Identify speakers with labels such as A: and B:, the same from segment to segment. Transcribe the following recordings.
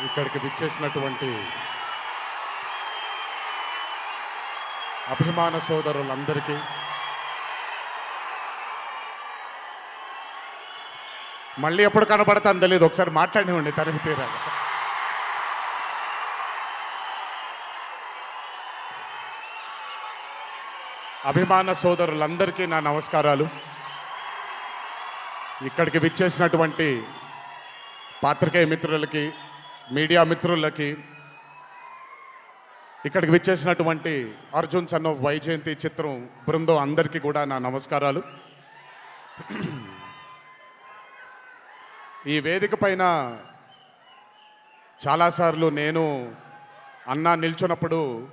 A: ఇక్కడికి విచ్చేసినటువంటి అభిమాన సోదరులందరికీ మళ్ళీ ఎప్పుడు కనబడతాను తెలియదు ఒకసారి మాట్లాడివ్వండి తనకి తీరా అభిమాన సోదరులందరికీ నా నమస్కారాలు. ఇక్కడికి విచ్చేసినటువంటి పాత్రికేయ మిత్రులకి మీడియా మిత్రులకి ఇక్కడికి విచ్చేసినటువంటి అర్జున్ సన్ ఆఫ్ వైజయంతి చిత్రం బృందం అందరికీ కూడా నా నమస్కారాలు. ఈ వేదిక పైన చాలాసార్లు నేను అన్న నిల్చున్నప్పుడు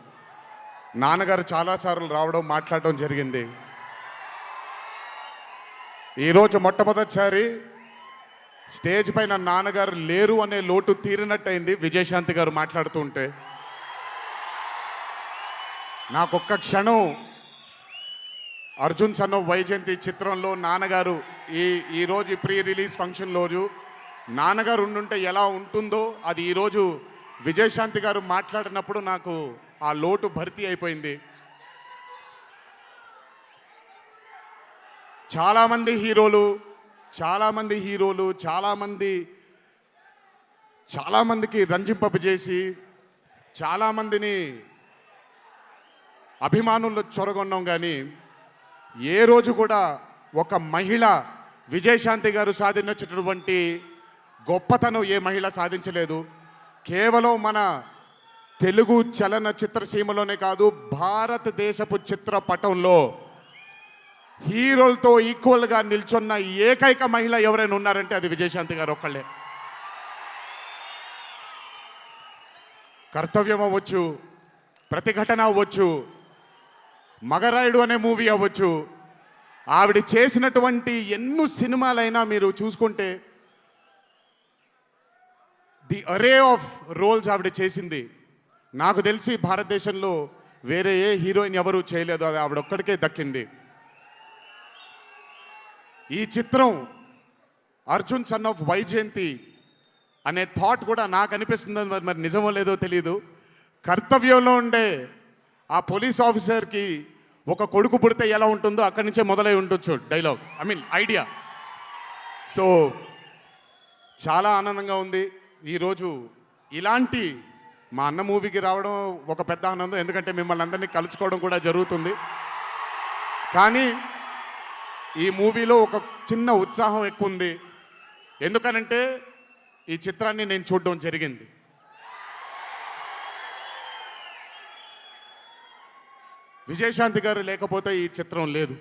A: నాన్నగారు చాలాసార్లు రావడం మాట్లాడడం జరిగింది. ఈరోజు మొట్టమొదటిసారి స్టేజ్ పైన నాన్నగారు లేరు అనే లోటు తీరినట్టయింది విజయశాంతి గారు మాట్లాడుతుంటే. నాకొక్క క్షణం అర్జున్ సన్ వైజయంతి చిత్రంలో నాన్నగారు ఈ ఈరోజు ప్రీ రిలీజ్ ఫంక్షన్ రోజు నాన్నగారు ఉండుంటే ఎలా ఉంటుందో అది ఈరోజు విజయశాంతి గారు మాట్లాడినప్పుడు నాకు ఆ లోటు భర్తీ అయిపోయింది. చాలామంది హీరోలు చాలామంది హీరోలు చాలామంది చాలామందికి రంజింపజేసి చాలామందిని అభిమానులు చొరగొన్నాం కానీ ఏ రోజు కూడా ఒక మహిళ విజయశాంతి గారు సాధించినటువంటి గొప్పతనం ఏ మహిళ సాధించలేదు. కేవలం మన తెలుగు చలన చిత్రసీమలోనే కాదు భారతదేశపు చిత్రపటంలో హీరోలతో ఈక్వల్గా నిల్చున్న ఏకైక మహిళ ఎవరైనా ఉన్నారంటే అది విజయశాంతి గారు ఒక్కళ్ళే. కర్తవ్యం అవ్వచ్చు ప్రతిఘటన అవ్వచ్చు మగరాయుడు అనే మూవీ అవ్వచ్చు. ఆవిడ చేసినటువంటి ఎన్నో సినిమాలైనా మీరు చూసుకుంటే ది అరే ఆఫ్ రోల్స్ ఆవిడ చేసింది. నాకు తెలిసి భారతదేశంలో వేరే ఏ హీరోయిన్ ఎవరు చేయలేదు అది ఆవిడ ఒక్కడికే దక్కింది. ఈ చిత్రం అర్జున్ సన్ ఆఫ్ వైజయంతి అనే థాట్ కూడా నాకు అనిపిస్తుంది మరి మరి నిజమో లేదో తెలియదు కర్తవ్యంలో ఉండే ఆ పోలీస్ ఆఫీసర్కి ఒక కొడుకు పుడితే ఎలా ఉంటుందో అక్కడి నుంచే మొదలై ఉండొచ్చు dialogue I mean idea so చాలా ఆనందంగా ఉంది. ఈరోజు ఇలాంటి మా అన్న మూవీకి రావడం ఒక పెద్ద ఆనందం. ఎందుకంటే మిమ్మల్ని అందరినీ కలుసుకోవడం కూడా జరుగుతుంది. కానీ ఈ మూవీలో ఒక చిన్న ఉత్సాహం ఎక్కువ ఉంది ఎందుకనంటే ఈ చిత్రాన్ని నేను చూడడం జరిగింది. విజయశాంతి గారు లేకపోతే ఈ చిత్రం లేదు.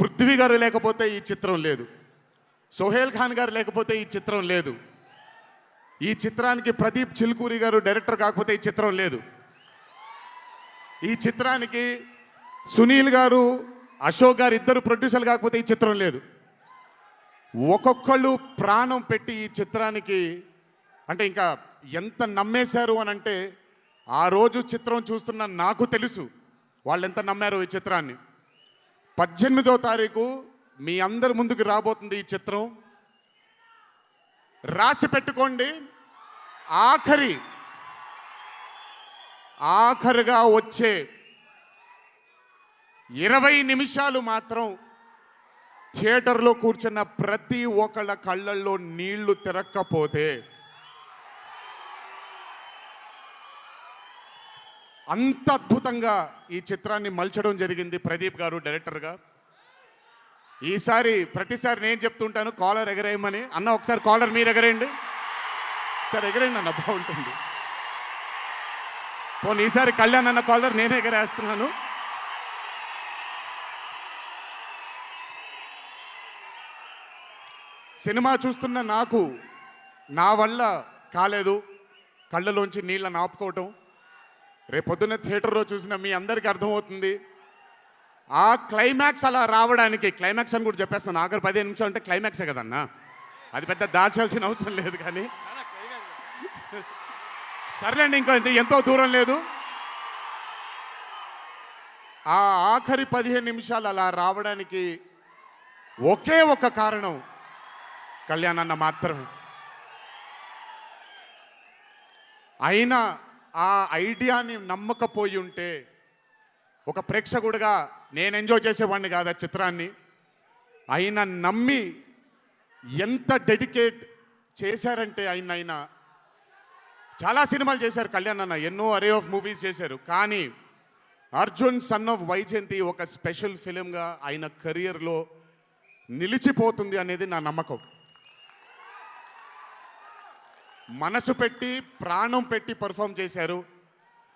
A: పృథ్వీ గారు లేకపోతే ఈ చిత్రం లేదు. సోహేల్ ఖాన్ గారు లేకపోతే ఈ చిత్రం లేదు. ఈ చిత్రానికి ప్రదీప్ చిల్కూరి గారు డైరెక్టర్ కాకపోతే ఈ చిత్రం లేదు. ఈ చిత్రానికి సునీల్ గారు అశోక్ గారు ఇద్దరు ప్రొడ్యూసర్లు కాకపోతే ఈ చిత్రం లేదు. ఒక్కొక్కళ్ళు ప్రాణం పెట్టి ఈ చిత్రానికి అంటే ఇంకా ఎంత నమ్మేశారు అని అంటే ఆ రోజు చిత్రం చూస్తున్న నాకు తెలుసు. వాళ్ళు ఎంత నమ్మారో ఈ చిత్రాన్ని. పద్దెనిమిదో తారీఖు మీ అందరి ముందుకు రాబోతుంది ఈ చిత్రం. రాసి పెట్టుకోండి. ఆఖరి. ఆఖరిగా వచ్చే ఇరవై నిమిషాలు మాత్రం థియేటర్లో కూర్చున్న ప్రతి ఒక్కళ్ళ కళ్ళల్లో నీళ్ళు తిరక్కపోతే అంత అద్భుతంగా ఈ చిత్రాన్ని మలచడం జరిగింది ప్రదీప్ గారు డైరెక్టర్గా. ఈసారి ప్రతిసారి నేను చెప్తుంటాను కాలర్ ఎగరేయమని. అన్న ఒకసారి కాలర్ మీరు ఎగరేయండి. సార్ ఎగరేయండి అన్న బాగుంటుంది. పోనీ ఈసారి కళ్యాణ్ అన్న కాలర్ నేనే ఎగరేస్తున్నాను. సినిమా చూస్తున్న నాకు నా వల్ల కాలేదు. కళ్ళలోంచి నీళ్ళని ఆపుకోవటం. రేపొద్దున్న థియేటర్లో చూసిన మీ అందరికీ అర్థమవుతుంది. ఆ క్లైమాక్స్ అలా రావడానికి క్లైమాక్స్ అని కూడా చెప్పేస్తాను. ఆఖరి పదిహేను నిమిషాలు అంటే క్లైమాక్సే కదన్నా. అది పెద్ద దాచాల్సిన అవసరం లేదు కానీ. సర్లేండి ఇంకో ఎంతో దూరం లేదు. ఆ ఆఖరి పదిహేను నిమిషాలు అలా రావడానికి ఒకే ఒక కారణం. కళ్యాణ్ అన్న మాత్రమే. అయినా ఆ ఐడియాని నమ్మకపోయి ఉంటే ఒక ప్రేక్షకుడిగా నేను ఎంజాయ్ చేసేవాడిని కాదు ఆ చిత్రాన్ని. ఆయన నమ్మి ఎంత డెడికేట్ చేశారంటే ఆయన ఆయన చాలా సినిమాలు చేశారు కళ్యాణ్ అన్న ఎన్నో అరే ఆఫ్ మూవీస్ చేశారు. కానీ అర్జున్ సన్ ఆఫ్ వైజయంతి ఒక స్పెషల్ ఫిలింగా ఆయన కెరియర్లో నిలిచిపోతుంది అనేది నా నమ్మకం. మనసు పెట్టి ప్రాణం పెట్టి పర్ఫామ్ చేశారు.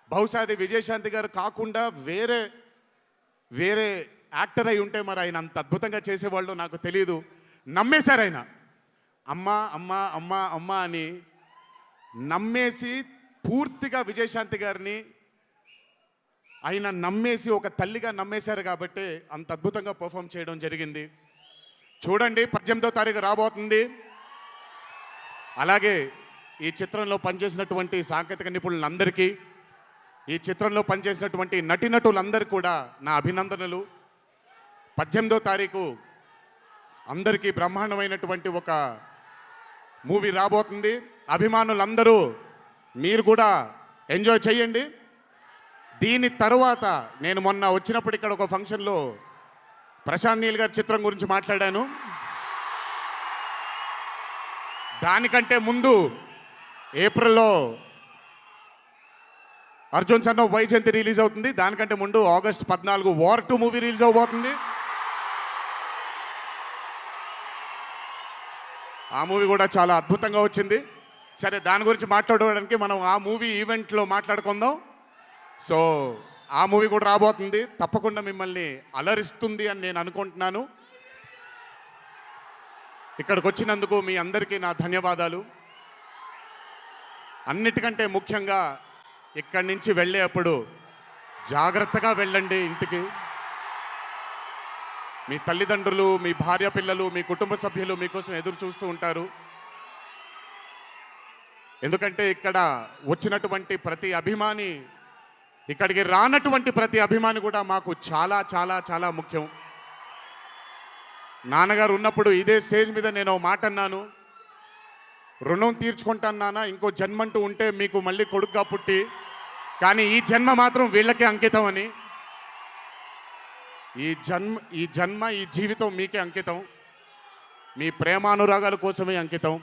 A: బహుశా అది విజయశాంతి గారు కాకుండా వేరే వేరే యాక్టర్ అయి ఉంటే మరి ఆయన అంత అద్భుతంగా చేసేవాళ్ళు నాకు తెలియదు నమ్మేశారు ఆయన. అమ్మ అమ్మ అమ్మ అమ్మ అని నమ్మేసి పూర్తిగా విజయశాంతి గారిని ఆయన నమ్మేసి ఒక తల్లిగా నమ్మేశారు కాబట్టి అంత అద్భుతంగా పర్ఫామ్ చేయడం జరిగింది. చూడండి పద్దెనిమిదో తారీఖు రాబోతుంది. అలాగే ఈ చిత్రంలో పనిచేసినటువంటి సాంకేతిక నిపుణులందరికీ ఈ చిత్రంలో పనిచేసినటువంటి నటినటులందరూ కూడా నా అభినందనలు. పద్దెనిమిదో తారీఖు అందరికీ బ్రహ్మాండమైనటువంటి ఒక మూవీ రాబోతుంది. అభిమానులందరూ మీరు కూడా ఎంజాయ్ చేయండి. దీని తరువాత నేను మొన్న వచ్చినప్పుడు ఇక్కడ ఒక ఫంక్షన్లో ప్రశాంత్ నీల్ గారి చిత్రం గురించి మాట్లాడాను. దానికంటే ముందు ఏప్రిల్లో Arjun son of Vyjayanthi release అవుతుంది? దానికంటే ముందు ఆగస్ట్ పద్నాలుగు వార్ టూ మూవీ రిలీజ్ అవబోతుంది. ఆ మూవీ కూడా చాలా అద్భుతంగా వచ్చింది. సరే దాని గురించి మాట్లాడడానికి మనం ఆ మూవీ ఈవెంట్లో మాట్లాడుకుందాం. సో ఆ మూవీ కూడా రాబోతుంది. తప్పకుండా మిమ్మల్ని అలరిస్తుంది అని నేను అనుకుంటున్నాను. ఇక్కడికి వచ్చినందుకు మీ అందరికీ నా ధన్యవాదాలు. అన్నిటికంటే ముఖ్యంగా ఇక్కడి నుంచి వెళ్ళేటప్పుడు జాగ్రత్తగా వెళ్ళండి ఇంటికి. మీ తల్లిదండ్రులు మీ భార్య పిల్లలు మీ కుటుంబ సభ్యులు మీకోసం ఎదురు చూస్తూ ఉంటారు. ఎందుకంటే ఇక్కడ వచ్చినటువంటి ప్రతి అభిమాని ఇక్కడికి రానటువంటి ప్రతి అభిమాని కూడా మాకు చాలా చాలా చాలా ముఖ్యం. నాన్నగారు ఉన్నప్పుడు ఇదే స్టేజ్ మీద నేను ఓ మాట అన్నాను. రుణం తీర్చుకుంటాను నాన్న ఇంకో జన్మంటూ ఉంటే మీకు మళ్ళీ కొడుకుగా పుట్టి కానీ ఈ జన్మ మాత్రం వీళ్ళకే అంకితం అని. ఈ జన్మ ఈ జన్మ ఈ జీవితం మీకే అంకితం. మీ ప్రేమానురాగాల కోసమే అంకితం.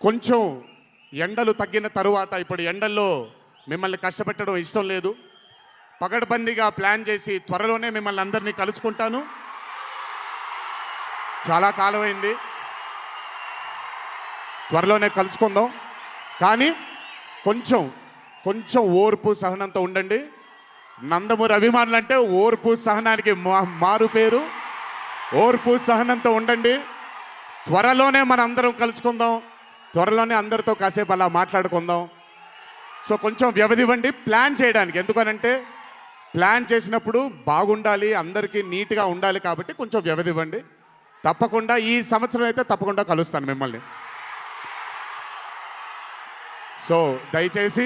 A: కొంచెం ఎండలు తగ్గిన తరువాత ఇప్పుడు ఎండల్లో మిమ్మల్ని కష్టపెట్టడం ఇష్టం లేదు. పగడబందీగా ప్లాన్ చేసి త్వరలోనే మిమ్మల్ని అందరినీ కలుసుకుంటాను. చాలా కాలమైంది. త్వరలోనే కలుసుకుందాం. కానీ కొంచెం కొంచెం ఓర్పు సహనంతో ఉండండి. నందమూరి అభిమానులు అంటే ఓర్పు సహనానికి మా- మారు పేరు. ఓర్పు సహనంతో ఉండండి. త్వరలోనే మన అందరం కలుసుకుందాం. త్వరలోనే అందరితో కాసేపు అలా మాట్లాడుకుందాం. సో కొంచెం వ్యవధి ఇవ్వండి ప్లాన్ చేయడానికి. ఎందుకనంటే ప్లాన్ చేసినప్పుడు బాగుండాలి అందరికీ నీట్గా ఉండాలి కాబట్టి కొంచెం వ్యవధి ఇవ్వండి తప్పకుండా ఈ సంవత్సరం అయితే తప్పకుండా కలుస్తాను మిమ్మల్ని. సో దయచేసి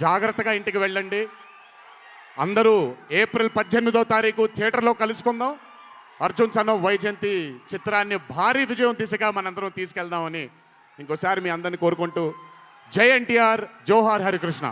A: జాగ్రత్తగా ఇంటికి వెళ్ళండి. అందరూ ఏప్రిల్ పద్దెనిమిదో తారీఖు థియేటర్లో కలుసుకుందాం. అర్జున్ సన్ ఆఫ్ వైజయంతి చిత్రాన్ని భారీ విజయం దిశగా మనందరం తీసుకెళ్దామని ఇంకోసారి మీ అందరిని కోరుకుంటూ జై ఎన్టీఆర్ జోహార్ హరికృష్ణ.